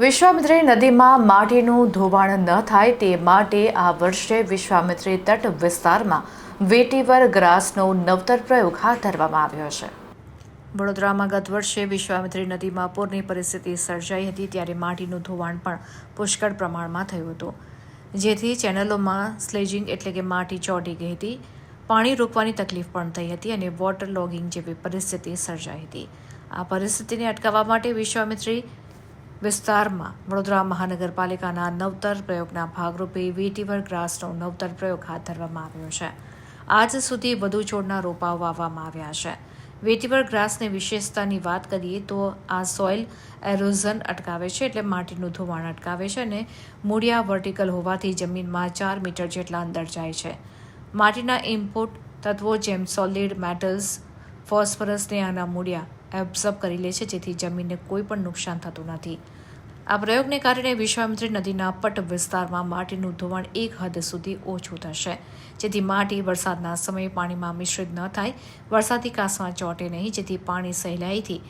વિશ્વામિત્રી નદીમાં માટીનું ધોવાણ ન થાય તે માટે આ વર્ષે વિશ્વામિત્રી તટ વિસ્તારમાં વેટીવર ગ્રાસનો નવતર પ્રયોગ હાથ ધરવામાં આવ્યો છે. વડોદરામાં ગત વર્ષે વિશ્વામિત્રી નદીમાં પૂરની પરિસ્થિતિ સર્જાઈ હતી ત્યારે માટીનું ધોવાણ પણ પુષ્કળ પ્રમાણમાં થયું હતું. જેથી ચેનલોમાં સ્લેજિંગ એટલે કે માટી ચોટી ગઈ હતી, પાણી રોકવાની તકલીફ પણ થઈ હતી અને વોટર લોગિંગ જેવી પરિસ્થિતિ સર્જાઈ હતી. આ પરિસ્થિતિને અટકાવવા માટે વિશ્વામિત્રી વિસ્તારમાં વડોદરા મહાનગરપાલિકાના નવતર પ્રયોગના ભાગરૂપે વેટીવર ગ્રાસનો નવતર પ્રયોગ હાથ ધરવામાં આવ્યો છે. આજ સુધી વધુ છોડના રોપાઓ વાવવામાં આવ્યા છે. વેટીવર ગ્રાસની વિશેષતાની વાત કરીએ તો આ સોઇલ એરોઝન અટકાવે છે એટલે માટીનું ધોવાણ અટકાવે છે અને મૂળિયા વર્ટિકલ હોવાથી જમીનમાં ચાર મીટર જેટલા અંદર જાય છે. માટીના ઇનપુટ તત્વો જેમ સોલિડ મેટલ્સ, ફોસ્ફરસને આના મૂળિયા એબ્ઝર્બ કરી લે છે, જેથી જમીનને કોઈ પણ નુકસાન થતું નથી. આ પ્રયોગને કારણે વિશ્વામિત્રી નદીના પટ વિસ્તારમાં માટીનું ધોવાણ એક હદ સુધી ઓછું થશે. જેથી માટી વરસાદના સમયે પાણીમાં મિશ્રિત ન થાય. વરસાદી કાંસમાં ચોંટે નહીં, જેથી પાણી સહેલાઈથી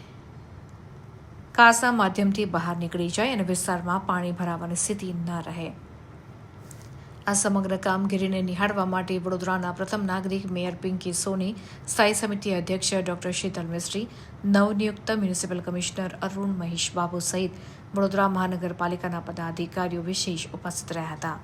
કાંસના માધ્યમથી બહાર નીકળી જાય અને વિસ્તારમાં પાણી ભરાવાની સ્થિતિ ન રહે. આ સમગ્ર કામગીરીને નિહાળવા માટે વડોદરાના પ્રથમ નાગરિક મેયર પિંકી સોની, સ્થાયી સમિતિ અધ્યક્ષ ડોક્ટર શીતલ મિસ્ત્રી, નવનિયુક્ત મ્યુનિસિપલ કમિશનર અરુણ મહેશ બાબુ સહિત વડોદરા મહાનગરપાલિકાના પદાધિકારીઓ વિશેષ ઉપસ્થિત રહ્યા હતા.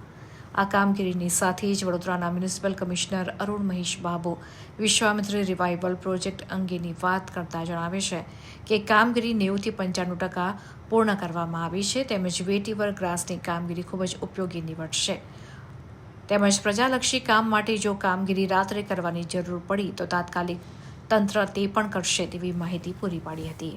આ કામગીરીની સાથે જ વડોદરાના municipal commissioner Arun Mahesh Babu, Vishwamitri revival project અંગેની વાત કરતા જણાવે છે કે કામગીરી નેવુંથી પંચાણું ટકા પૂર્ણ કરવામાં આવી છે, તેમજ વેટીવર ગ્રાસની કામગીરી ખૂબ જ ઉપયોગી નીવડશે. તેમજ પ્રજાલક્ષી કામ માટે જો કામગીરી રાત્રે કરવાની જરૂર પડી તો તાત્કાલિક તંત્ર તે પણ કરશે તેવી માહિતી પૂરી પાડી હતી.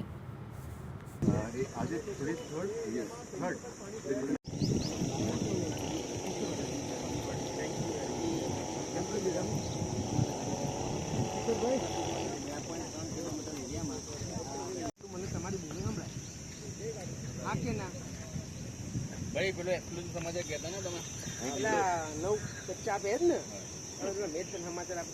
સમાચાર કહેતા ને તમે? નવ આપે જ ને મેં સમાચાર આપે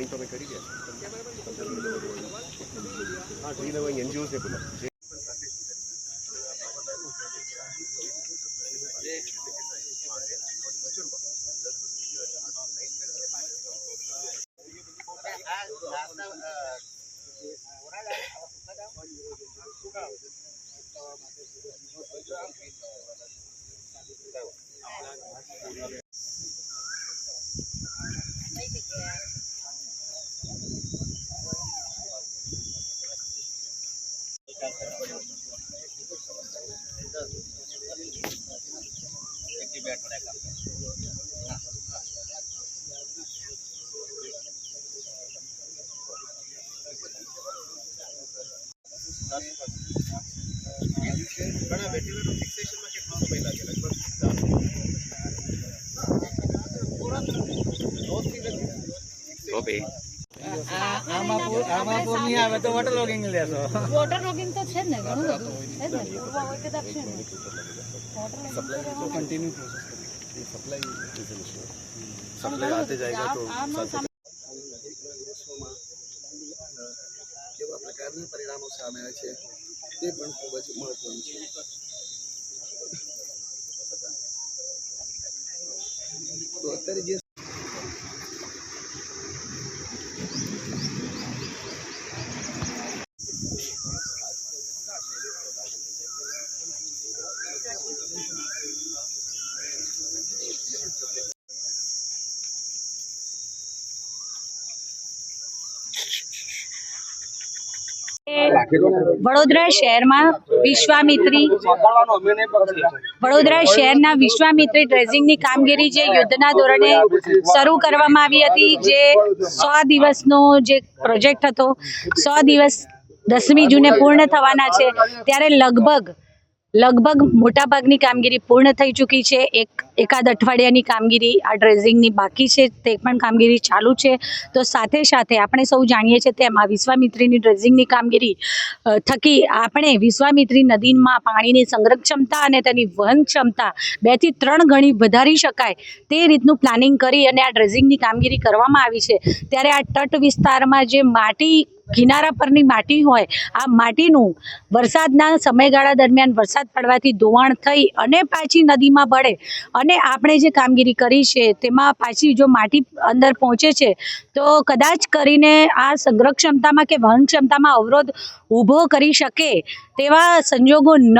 પ્લાનિંગ તો અમે કરી ગયા હા ટ્રી લગાવી એનજીઓ છે Thank જે છે ને ઘણું કન્ટિન્યુ પ્રોસેસ સપ્લાય આતે જાયગા તો પ્રકારના પરિણામો સામે આવે છે તે પણ ખૂબ જ મહત્વનું છે. તો અત્યારે જે વડોદરા શહેરમાં વિશ્વામિત્રી વડોદરા શહેરના વિશ્વામિત્રી ડ્રેસિંગની કામગીરી જે યુદ્ધના ધોરણે શરૂ કરવામાં આવી હતી, જે સો દિવસનો જે પ્રોજેક્ટ હતો, સો દિવસ દસમી જૂને પૂર્ણ થવાના છે, ત્યારે લગભગ લગભગ મોટાભાગની કામગીરી પૂર્ણ થઈ ચૂકી છે. એક એકાદ અઠવાડિયાની કામગીરી આ ડ્રેઝિંગની બાકી છે, તે પણ કામગીરી ચાલુ છે. તો સાથે સાથે આપણે સૌ જાણીએ છીએ તેમ આ વિશ્વામિત્રીની ડ્રેઝિંગની કામગીરી થકી આપણે વિશ્વામિત્રી નદીમાં પાણીની સંગ્રહ ક્ષમતા અને તેની વહન ક્ષમતા બેથી ત્રણ ગણી વધારી શકાય તે રીતનું પ્લાનિંગ કરી અને આ ડ્રેઝિંગની કામગીરી કરવામાં આવી છે. ત્યારે આ તટ વિસ્તારમાં જે માટી કિનારા પરની માટી હોય, આ માટીનું વરસાદના સમયગાળા દરમિયાન વરસાદ પડવાથી ધોવાણ થઈ અને પાછી નદીમાં ભળે. અને આપણે જે કામગીરી કરી છે, તેમાં પાછી જો માટી અંદર પહોંચે છે, તો કદાચ કરીને આ સંગ્રહ ક્ષમતામાં કે વહન ક્ષમતામાં અવરોધ ઊભો કરી શકે તેવા સંજોગો ન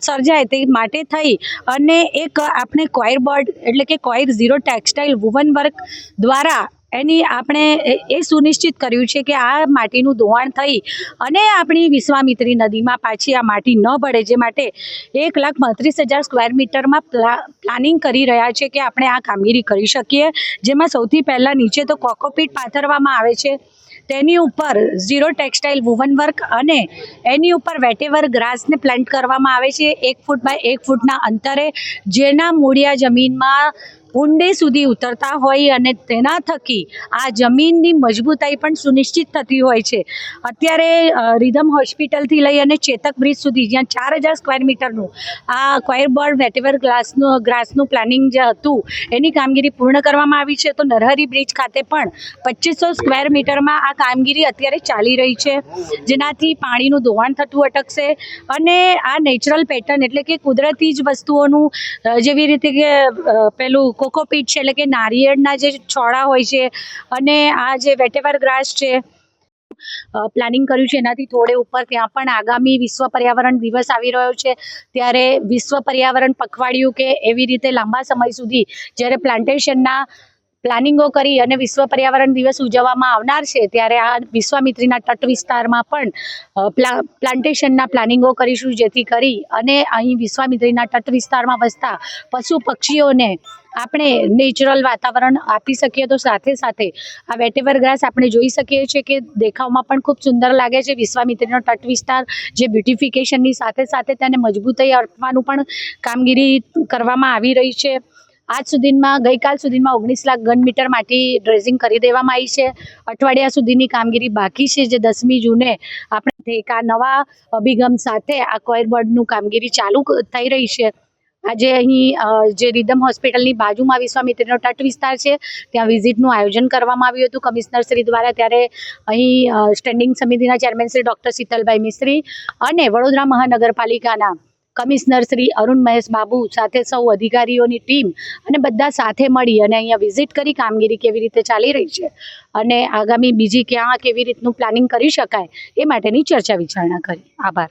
સર્જાય તે માટે થઈ. અને એક આપણે કોયર બોર્ડ એટલે કે coir zero textile woven work દ્વારા એની આપણે એ- સુનિશ્ચિત કર્યું છે કે આ માટીનું ધોવાણ થઈ અને આપણી વિશ્વામિત્રી નદીમાં પાછી આ માટી ન ભળે, જે માટે એક લાખ બત્રીસ હજાર સ્ક્વેર મીટરમાં પ્લા પ્લાનિંગ કરી રહ્યા છે કે આપણે આ કામગીરી કરી શકીએ. જેમાં સૌથી પહેલાં નીચે તો કોકોપીટ પાથરવામાં આવે છે. તેની ઉપર ઝીરો ટેક્સટાઇલ વુવન વર્ક અને એની ઉપર વેટેવર ગ્રાસને પ્લાન્ટ કરવામાં આવે છે. એક ફૂટ બાય એક ફૂટના અંતરે, જેના મૂળિયા જમીનમાં ઊંડે સુધી ઉતરતા હોય અને તેના થકી આ જમીનની મજબૂતાઈ પણ સુનિશ્ચિત થતી હોય છે. અત્યારે રિધમ હોસ્પિટલથી લઈ અને ચેતક બ્રિજ સુધી જ્યાં ચાર હજાર સ્ક્વેર મીટરનું આ ક્વાયર બોર્ડ વેટેવર ગ્લાસનું, ગ્રાસનું પ્લાનિંગ જે હતું, એની કામગીરી પૂર્ણ કરવામાં આવી છે. તો નરહરી બ્રિજ ખાતે પણ પચીસો સ્ક્વેર મીટરમાં આ કામગીરી અત્યારે ચાલી રહી છે. જેનાથી પાણીનું ધોવાણ થતું અટકશે અને આ નેચરલ પેટર્ન એટલે કે કુદરતી જ વસ્તુઓનું જેવી રીતે કે પેલું કોકોપીટ છે, એટલે કે નારિયેળના જે છોડા હોય છે અને આ જે વેટેવર ગ્રાસ છે પ્લાનિંગ કર્યું છે એનાથી થોડે ઉપર ત્યાં પણ આગામી વિશ્વ પર્યાવરણ દિવસ આવી રહ્યો છે. ત્યારે વિશ્વ પર્યાવરણ પખવાડિયું કે એવી રીતે લાંબા સમય સુધી જ્યારે પ્લાન્ટેશનના પ્લાનિંગો કરી અને વિશ્વ પર્યાવરણ દિવસ ઉજવવામાં આવનાર છે, ત્યારે આ વિશ્વામિત્રીના તટ વિસ્તારમાં પણ પ્લા, પ્લાન્ટેશનના પ્લાનિંગો કરીશું જેથી કરી અને અહીં વિશ્વામિત્રીના તટ વિસ્તારમાં વસતા પશુ પક્ષીઓને આપણે નેચરલ વાતાવરણ આપી શકીએ તો સાથે સાથે આ વેટેવર ગ્રાસ આપણે જોઈ શકીએ છીએ કે દેખાવમાં પણ ખૂબ સુંદર લાગે છે. વિશ્વામિત્રીનો તટ વિસ્તાર જે બ્યુટિફિકેશનની સાથે સાથે તેને મજબૂતાઈ આપવાનું પણ કામગીરી કરવામાં આવી રહી છે. આજ સુધીમાં, ગઈકાલ સુધીમાં ઓગણીસ લાખ ઘન મીટર માટી ડ્રેઝિંગ કરી દેવામાં આવી છે. અઠવાડિયા સુધીની કામગીરી બાકી છે જે દસમી જૂને આપણે એક આ નવા અભિગમ સાથે આ કોયર બોર્ડનું કામગીરી ચાલુ થઈ રહી છે. આજે અહીં જે રિધમ હોસ્પિટલની બાજુમાં વિશ્વામિત્રીનો તટ વિસ્તાર છે, ત્યાં વિઝિટનું આયોજન કરવામાં આવ્યું હતું. કમિશનર શ્રી દ્વારા ત્યારે અહીં સ્ટેન્ડિંગ સમિતિના ચેરમેન શ્રી ડૉક્ટર શીતલભાઈ મિસ્ત્રી અને વડોદરા મહાનગરપાલિકાના કમિશનર શ્રી અરુણ મહેશ બાબુ સાથે સૌ અધિકારીઓની ટીમ અને બધા સાથે મળી અને અહીંયા વિઝિટ કરી કામગીરી કેવી રીતે ચાલી રહી છે અને આગામી બીજી ક્યાં કેવી રીતનું પ્લાનિંગ કરી શકાય એ માટેની ચર્ચા વિચારણા કરી. આભાર.